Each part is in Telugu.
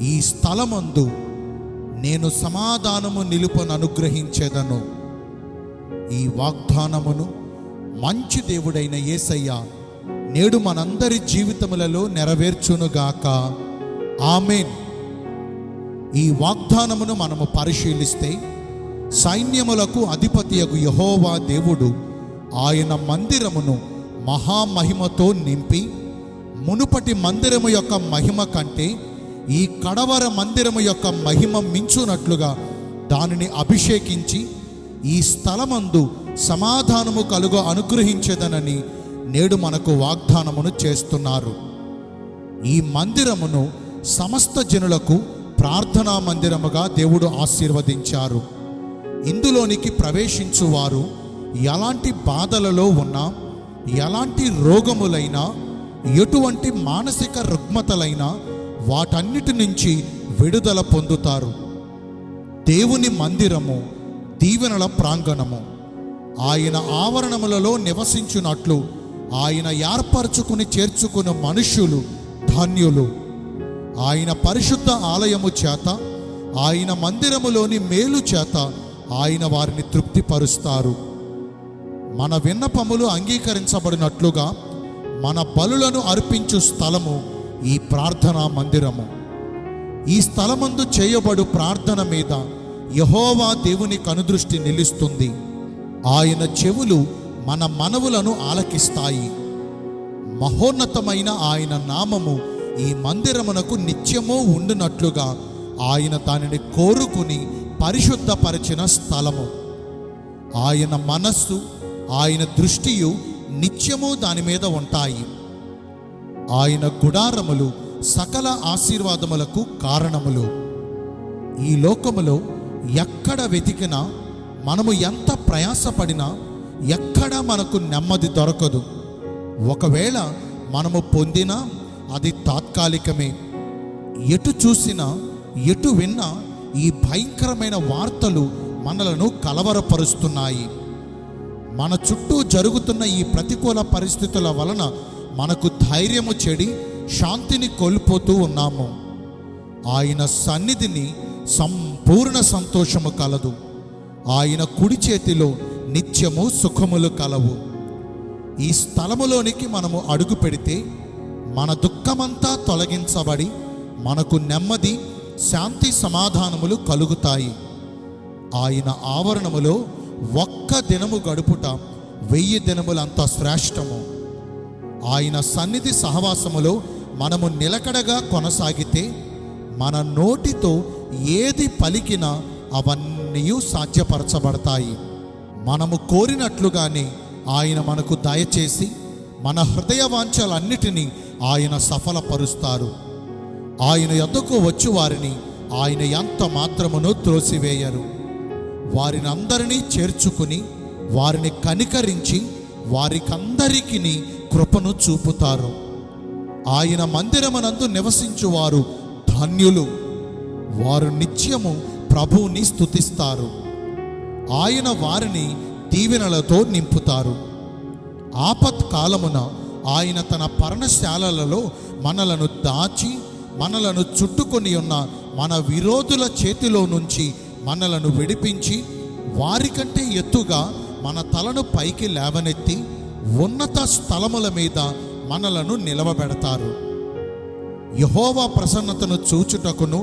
ఈ స్థలమందు నేను సమాధానము నిలుపను అనుగ్రహించేదను. ఈ వాగ్దానమును మంచి దేవుడైన యేసయ్య నేడు మనందరి జీవితములలో నెరవేర్చునుగాక. ఆమెన్. ఈ వాగ్దానమును మనము పరిశీలిస్తే సైన్యములకు అధిపతియగు యహోవా దేవుడు ఆయన మందిరమును మహామహిమతో నింపి మునుపటి మందిరము యొక్క మహిమ కంటే ఈ కడవర మందిరము యొక్క మహిమ మించునట్లుగా దానిని అభిషేకించి ఈ స్థలమందు సమాధానము కలుగ అనుగ్రహించేదనని నేడు మనకు వాగ్దానమును చేస్తున్నారు. ఈ మందిరమును సమస్త జనులకు ప్రార్థనా మందిరముగా దేవుడు ఆశీర్వదించారు. ఇందులోనికి ప్రవేశించువారు ఎలాంటి బాధలలో ఉన్నా ఎలాంటి రోగములైనా ఎటువంటి మానసిక రుగ్మతలైనా వాటన్నిటి నుంచి విడుదల పొందుతారు. దేవుని మందిరము దీవెనల ప్రాంగణము. ఆయన ఆవరణములలో నివసించున్నట్లు ఆయన ఏర్పరచుకుని చేర్చుకున్న మనుష్యులు ధాన్యులు. ఆయన పరిశుద్ధ ఆలయము చేత ఆయన మందిరములోని మేలు చేత ఆయన వారిని తృప్తిపరుస్తారు. మన విన్నపములు అంగీకరించబడినట్లుగా మన బలులను అర్పించు స్థలము ఈ ప్రార్థనా మందిరము. ఈ స్థలమందు చేయబడు ప్రార్థన మీద యహోవా దేవుని కనుదృష్టి నిలుస్తుంది. ఆయన చెవులు మన మనవులను ఆలకిస్తాయి. మహోన్నతమైన ఆయన నామము ఈ మందిరమునకు నిత్యము ఉండునట్లుగా ఆయన దానిని కోరుకుని పరిశుద్ధపరిచిన స్థలము. ఆయన మనస్సు ఆయన దృష్టియు నిత్యము దాని మీద ఉంటాయి. ఆయన గుడారములు సకల ఆశీర్వాదములకు కారణములు. ఈ లోకములో ఎక్కడ వెతికినా మనము ఎంత ప్రయాసపడినా ఎక్కడ మనకు నెమ్మది దొరకదు. ఒకవేళ మనము పొందినా అది తాత్కాలికమే. ఎటు చూసినా ఎటు విన్నా ఈ భయంకరమైన వార్తలు మనలను కలవరపరుస్తున్నాయి. మన చుట్టూ జరుగుతున్న ఈ ప్రతికూల పరిస్థితుల వలన మనకు ధైర్యము చెడి శాంతిని కోల్పోతూ ఉన్నాము. ఆయన సన్నిధిని సంపూర్ణ సంతోషము కలదు. ఆయన కుడి చేతిలో నిత్యము సుఖములు కలవు. ఈ స్థలములోనికి మనము అడుగు పెడితే మన దుఃఖమంతా తొలగించబడి మనకు నెమ్మది శాంతి సమాధానములు కలుగుతాయి. ఆయన ఆవరణములో ఒక్క దినము గడుపుట వెయ్యి దినములంత శ్రేష్టము. ఆయన సన్నిధి సహవాసములో మనము నిలకడగా కొనసాగితే మన నోటితో ఏది పలికినా అవన్నీ సాధ్యపరచబడతాయి. మనము కోరినట్లుగానే ఆయన మనకు దయచేసి మన హృదయ వాంఛలన్నిటినీ ఆయన సఫలపరుస్తారు. ఆయన ఎద్దకు వచ్చు వారిని ఆయన ఎంత మాత్రమును త్రోసివేయరు. వారిని అందరినీ చేర్చుకుని వారిని కనికరించి వారికందరికిని కృపను చూపుతారు. ఆయన మందిరమనందు నివసించువారు ధన్యులు. వారు నిత్యము ప్రభువుని స్థుతిస్తారు ఆయన వారిని దీవెనలతో నింపుతారు. ఆపత్ కాలమున ఆయన తన పర్ణశాలలలో మనలను దాచి మనలను చుట్టుకొని ఉన్న మన విరోధుల చేతిలో నుంచి మనలను విడిపించి వారికంటే ఎత్తుగా మన తలను పైకి లేవనెత్తి ఉన్నత స్థలముల మీద మనలను నిలవబెడతారు. యహోవా ప్రసన్నతను చూచుటకును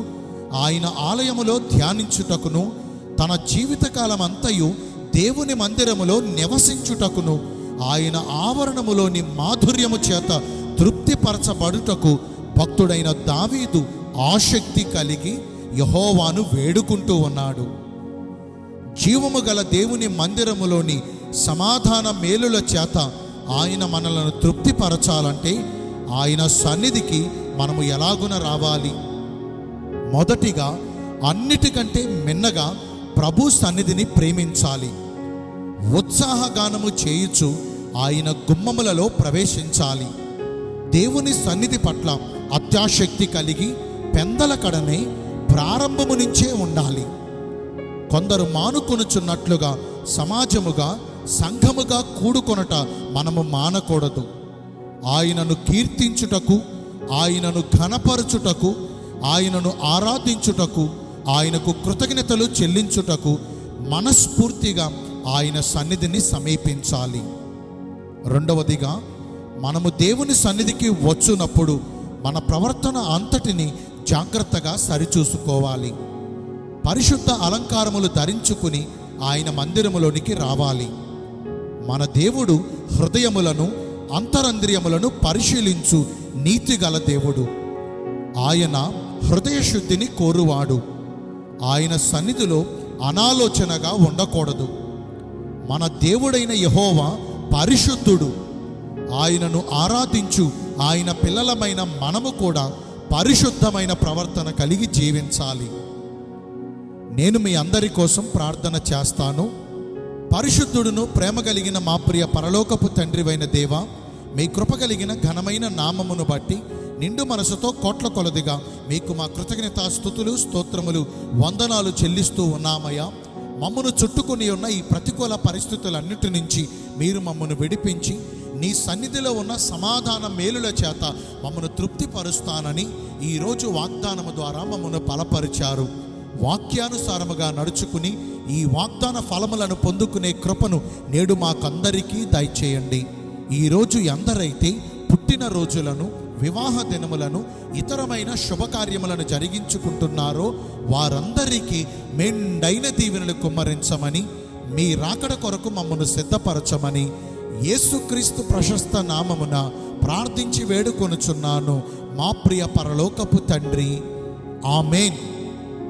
ఆయన ఆలయములో ధ్యానించుటకును తన జీవితకాలం అంతయు దేవుని మందిరములో నివసించుటకును ఆయన ఆవరణములోని మాధుర్యము చేత తృప్తిపరచబడుటకు భక్తుడైన దావీదు ఆసక్తి కలిగి యహోవాను వేడుకుంటూ ఉన్నాడు. జీవము గల దేవుని మందిరములోని సమాధాన మేలుల చేత ఆయన మనలను తృప్తిపరచాలంటే ఆయన సన్నిధికి మనము ఎలాగున రావాలి? మొదటిగా అన్నిటికంటే మిన్నగా ప్రభు సన్నిధిని ప్రేమించాలి. ఉత్సాహగానము చేయుచు ఆయన గుమ్మములలో ప్రవేశించాలి. దేవుని సన్నిధి పట్ల అత్యాశక్తి కలిగి పెందల కడనే ప్రారంభము నుంచే ఉండాలి. కొందరు మానుకొనుచున్నట్లుగా సమాజముగా సంఘముగా కూడుకొనట మనము మానకూడదు. ఆయనను కీర్తించుటకు ఆయనను ఘనపరచుటకు ఆయనను ఆరాధించుటకు ఆయనకు కృతజ్ఞతలు చెల్లించుటకు మనస్ఫూర్తిగా ఆయన సన్నిధిని సమీపించాలి. రెండవదిగా మనము దేవుని సన్నిధికి వచ్చినప్పుడు మన ప్రవర్తన అంతటిని జాగ్రత్తగా సరిచూసుకోవాలి. పరిశుద్ధ అలంకారములు ధరించుకుని ఆయన మందిరములోనికి రావాలి. మన దేవుడు హృదయములను అంతరంద్రియములను పరిశీలించు నీతిగల దేవుడు. ఆయన హృదయశుద్ధిని కోరువాడు. ఆయన సన్నిధిలో అనాలోచనగా ఉండకూడదు. మన దేవుడైన యహోవా పరిశుద్ధుడు. ఆయనను ఆరాధించు ఆయన పిల్లలమైన మనము కూడా పరిశుద్ధమైన ప్రవర్తన కలిగి జీవించాలి. నేను మీ అందరి కోసం ప్రార్థన చేస్తాను. పరిశుద్ధుడును ప్రేమ కలిగిన మా ప్రియ పరలోకపు తండ్రివైన దేవ మీ కృప కలిగిన ఘనమైన నామమును బట్టి నిండు మనసుతో కోట్ల కొలదిగా మీకు మా కృతజ్ఞతాస్థుతులు స్తోత్రములు వందనాలు చెల్లిస్తూ ఉన్నామయ్యా. మమ్మను చుట్టుకొని ఉన్న ఈ ప్రతికూల పరిస్థితులన్నిటి నుంచి మీరు మమ్మను విడిపించి నీ సన్నిధిలో ఉన్న సమాధాన మేలుల చేత మమ్మను తృప్తిపరుస్తానని ఈరోజు వాగ్దానము ద్వారా మమ్మను బలపరిచారు. వాక్యానుసారముగా నడుచుకుని ఈ వాగ్దాన ఫలములను పొందుకునే కృపను నేడు మాకందరికీ దయచేయండి. ఈరోజు ఎందరైతే పుట్టిన రోజులను వివాహ దినములను ఇతరమైన శుభకార్యములను జరిగించుకుంటున్నారో వారందరికీ మెండైన దీవెనలు కుమ్మరించమని మీ రాకడ కొరకు మమ్మను సిద్ధపరచమని యేసుక్రీస్తు ప్రశస్త నామమున ప్రార్థించి వేడుకొనుచున్నాను. మా ప్రియ పరలోకపు తండ్రి. Amen.